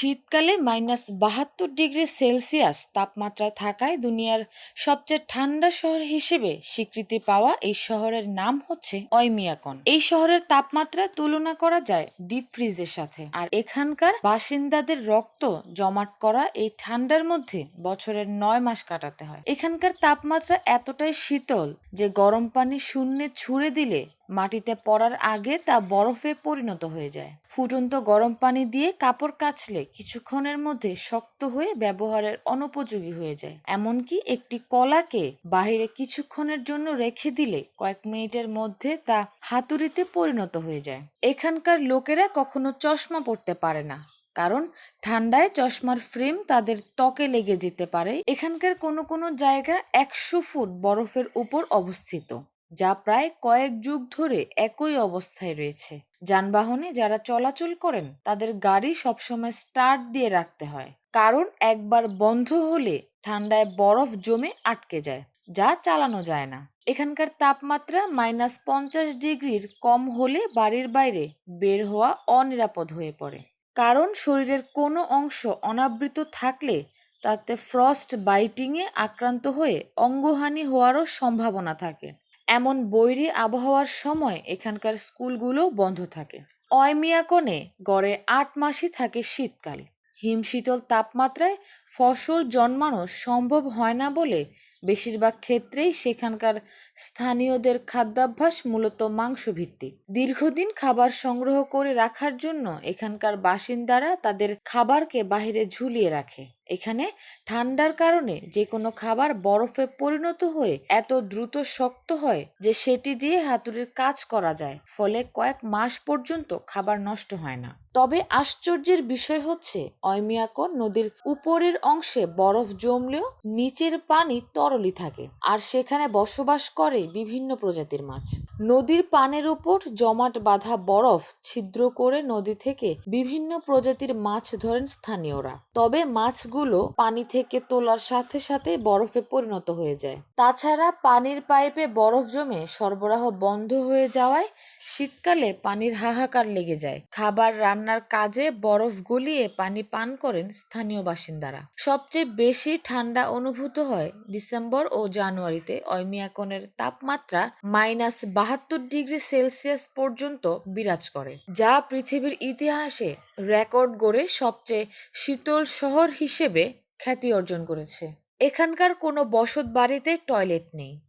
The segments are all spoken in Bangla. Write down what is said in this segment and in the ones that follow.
শীতকালে মাইনাস বাহাত্তর ডিগ্রি সেলসিয়াস তাপমাত্রা থাকায় দুনিয়ার সবচেয়ে ঠান্ডা শহর হিসেবে স্বীকৃতি পাওয়া এই শহরের নাম হচ্ছে অয়মিয়াকন। এই শহরের তাপমাত্রা তুলনা করা যায় ডিপ ফ্রিজের সাথে। আর এখানকার বাসিন্দাদের রক্ত জমাট করা এই ঠান্ডার মধ্যে বছরের নয় মাস কাটাতে হয়। এখানকার তাপমাত্রা এতটাই শীতল যে গরম পানি শূন্যে ছুঁড়ে দিলে মাটিতে পড়ার আগে তা বরফে পরিণত হয়ে যায়। ফুটন্ত গরম পানি দিয়ে কাপড় কাচলে কিছুক্ষণের মধ্যে শক্ত হয়ে ব্যবহারের অনুপযোগী হয়ে যায়। এমনকি একটি কলাকে বাহিরে কিছুক্ষণের জন্য রেখে দিলে কয়েক মিনিটের মধ্যে তা হাতুড়িতে পরিণত হয়ে যায়। এখানকার লোকেরা কখনো চশমা পরতে পারে না, কারণ ঠান্ডায় চশমার ফ্রেম তাদের ত্বকে লেগে যেতে পারে। এখানকার কোনো কোনো জায়গা একশো ফুট বরফের উপর অবস্থিত। যা প্রায় কয়েক যুগ ধরে একই অবস্থায় রয়েছে। যানবাহনে যারা চলাচল করেন, তাদের গাড়ি সবসময় স্টার্ট দিয়ে রাখতে হয়। কারণ একবার বন্ধ হলে ঠান্ডায় বরফ জমে আটকে যায়, যা চালানো যায় না। এখানকার তাপমাত্রা মাইনাস পঞ্চাশ ডিগ্রির কম হলে বাড়ির বাইরে বের হওয়া অনিরাপদ হয়ে পড়ে। কারণ শরীরের কোনো অংশ অনাবৃত থাকলে তাতে ফ্রস্ট বাইটিংয়ে আক্রান্ত হয়ে অঙ্গহানি হওয়ারও সম্ভাবনা থাকে। এমন বৈরী আবহাওয়ার সময় এখানকার স্কুলগুলো বন্ধ থাকে। অয়মিয়াকনে গড়ে আট মাসই থাকে শীতকাল। হিমশীতল তাপমাত্রায় ফসল জন্মানো সম্ভব হয় না বলে বেশিরভাগ ক্ষেত্রেই সেখানকার স্থানীয়দের খাদ্যাভ্যাস মূলত মাংসভিত্তিক। দীর্ঘদিন খাবার সংগ্রহ করে রাখার জন্য এখানকার বাসিন্দারা তাদের খাবারকে বাহিরে ঝুলিয়ে রাখে। এখানে ঠান্ডার কারণে যে কোনো খাবার বরফে পরিণত হয়ে এত দ্রুত শক্ত হয় যে সেটি দিয়ে হাতুড়ির কাজ করা যায়, ফলে কয়েক মাস পর্যন্ত খাবার নষ্ট হয় না। তবে আশ্চর্যের বিষয় হচ্ছে অয়মিয়াকন নদীর উপরের অংশে বরফ জমলেও নিচের পানি তরলই থাকে, আর সেখানে বসবাস করে বিভিন্ন প্রজাতির মাছ। নদীর পানের উপর জমাট বাঁধা বরফ ছিদ্র করে নদী থেকে বিভিন্ন প্রজাতির মাছ ধরেন স্থানীয়রা। তবে মাছগুলো পানি থেকে তোলার সাথে সাথে বরফে পরিণত হয়ে যায়। তাছাড়া পানির পাইপে বরফ জমে সরবরাহ বন্ধ হয়ে যাওয়ায় শীতকালে পানির হাহাকার লেগে যায়। খাবার রান্নার কাজে বরফ গলিয়ে পানি পান করেন স্থানীয় বাসিন্দারা। সবচেয়ে বেশি ঠান্ডা অনুভূত হয় ডিসেম্বর ও জানুয়ারিতে। অয়মিয়াকনের তাপমাত্রা মাইনাস বাহাত্তর ডিগ্রি সেলসিয়াস পর্যন্ত বিরাজ করে, যা পৃথিবীর ইতিহাসে রেকর্ড গড়ে সবচেয়ে শীতল শহর হিসেবে খ্যাতি অর্জন করেছে। এখানকার কোনো বসত বাড়িতে টয়লেট নেই।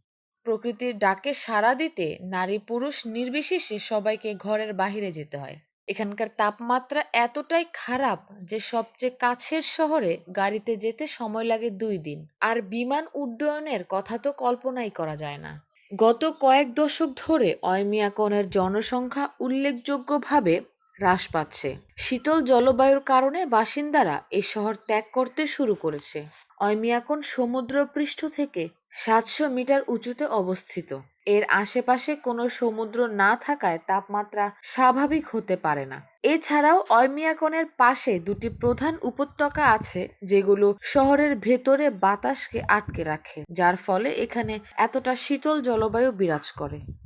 প্রকৃতির ডাকে সাড়া দিতে নারী পুরুষ নির্বিশেষে সবাইকে ঘরের বাহিরে যেতে হয়। এখানকার তাপমাত্রা এতটাই খারাপ যে সবচেয়ে কাছের শহরে গাড়িতে যেতে সময় লাগে দুই দিন। আর বিমান উড্ডয়নের কথা তো কল্পনাই করা যায় না। গত কয়েক দশক ধরে অয়মিয়াকনের জনসংখ্যা উল্লেখযোগ্যভাবে হ্রাস পাচ্ছে। শীতল জলবায়ুর কারণে বাসিন্দারা এই শহর ত্যাগ করতে শুরু করেছে। অয়মিয়াকন সমুদ্রপৃষ্ঠ থেকে সাতশো মিটার উঁচুতে অবস্থিত। এর আশেপাশে কোনো সমুদ্র না থাকায় তাপমাত্রা স্বাভাবিক হতে পারে না। এছাড়াও অয়মিয়াকনের পাশে দুটি প্রধান উপত্যকা আছে যেগুলো শহরের ভেতরে বাতাসকে আটকে রাখে, যার ফলে এখানে এতটা শীতল জলবায়ু বিরাজ করে।